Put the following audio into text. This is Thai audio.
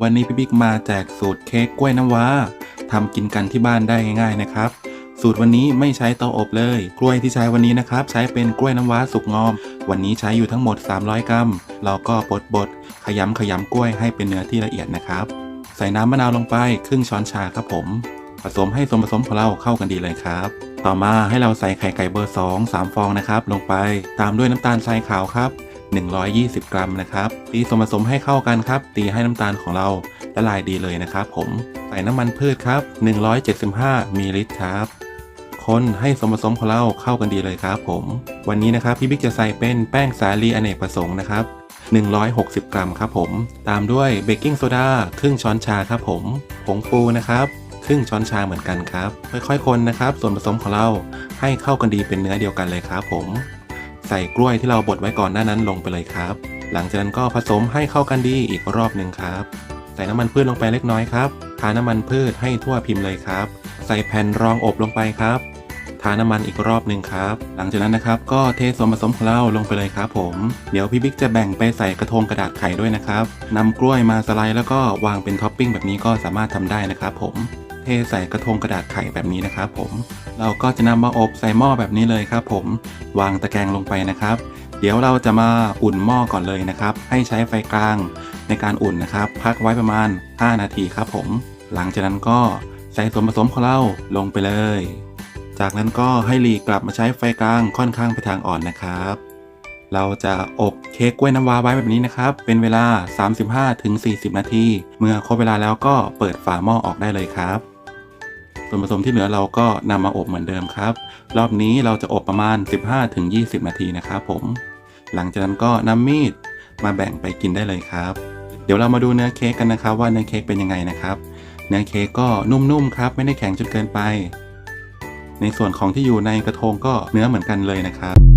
วันนี้พี่บิ๊กมาแจกสูตรเค้กกล้วยน้ำว้าทำกินกันที่บ้านได้ง่ายๆนะครับ สูตรวันนี้ไม่ใช้เตาอบเลย กล้วยที่ใช้วันนี้นะครับ ใช้เป็นกล้วยน้ำว้าสุกงอม วันนี้ใช้อยู่ทั้งหมด 300 กรัมเราก็บดบดๆขยำขยำกล้วยให้เป็นเนื้อที่ละเอียดนะครับ ใส่น้ำมะนาวลงไปครึ่งช้อนชาครับผม ผสมให้ส่วนผสมของเราเข้ากันดีเลยครับ ต่อมาให้เราใส่ไข่ไก่เบอร์ 2 3 ฟองนะครับลงไป ตามด้วยน้ำตาลทรายขาวครับ 120 กรัมนะครับ ตีส่วนผสมให้เข้ากันครับ ตีให้น้ำตาลของเราละลายดีเลยนะครับผม ใส่น้ำมันพืชครับ 175มิลลิลิตรครับคนให้ส่วนผสมของเราเข้ากันดีเลยครับผม วันนี้นะครับพี่บิ๊กจะใส่เป็นแป้งสาลีอเนกประสงค์นะครับ160 กรัมครับผม ตามด้วยเบกกิ้งโซดาครึ่งช้อนชาครับผม ผงฟูนะครับ ครึ่งช้อนชาเหมือนกันครับ ค่อยๆคนนะครับ ส่วนผสมของเราให้เข้ากันดีเป็นเนื้อเดียวกันเลยครับผม ใส่กล้วยที่เราบดไว้ก่อนหน้านั้นลงไปเลยครับ หลังจากนั้นก็ผสมให้เข้ากันดีอีกรอบหนึ่งครับ ใส่น้ำมันพืชลงไปเล็กน้อยครับ ทาน้ำมันพืชให้ทั่วพิมพ์เลยครับ ใส่แผ่นรองอบลงไปครับ ทาน้ำมันอีกรอบหนึ่งครับ หลังจากนั้นนะครับ ก็เทส่วนผสมของเราลงไปเลยครับ ผม เดี๋ยวพี่บิ๊กจะแบ่งไปใส่กระทงกระดาษไข่ด้วยนะครับนำกล้วยมาสไลด์แล้วก็วางเป็นท็อปปิ้งแบบนี้ก็สามารถทำได้นะครับ ผม เทใส่กระทงกระดาษไข่แบบนี้นะครับผม เราก็จะนำมาอบใส่หม้อแบบนี้เลยครับผมวางตะแกรงลงไปนะครับ เดี๋ยวเราจะมาอุ่นหม้อก่อนเลยนะครับ ให้ใช้ไฟกลางในการอุ่นนะครับ พักไว้ประมาณ 5 นาทีครับผม หลังจากนั้นก็ใส่ส่วนผสมของเราลงไปเลย จากนั้นก็ให้หลีกลับมาใช้ไฟกลางค่อนข้างไปทางอ่อนนะครับ เราจะอบเค้กกล้วยน้ำว้าไว้แบบนี้นะครับ เป็นเวลา 35-40 นาที เมื่อครบเวลาแล้วก็เปิดฝาหม้อออกได้เลยครับ ส่วนผสมที่เหลือเราก็นำมาอบเหมือนเดิมครับ รอบนี้เราจะอบประมาณ 15-20 นาทีนะครับผม หลังจากนั้นก็นำมีดมาแบ่งไปกินได้เลยครับ เดี๋ยวเรามาดูเนื้อเค้กกันนะครับว่าเนื้อเค้กเป็นยังไงนะครับ เนื้อเค้กก็นุ่มๆครับ ไม่ได้แข็งจนเกินไป ในส่วนของที่อยู่ในกระทงก็เนื้อเหมือนกันเลยนะครับ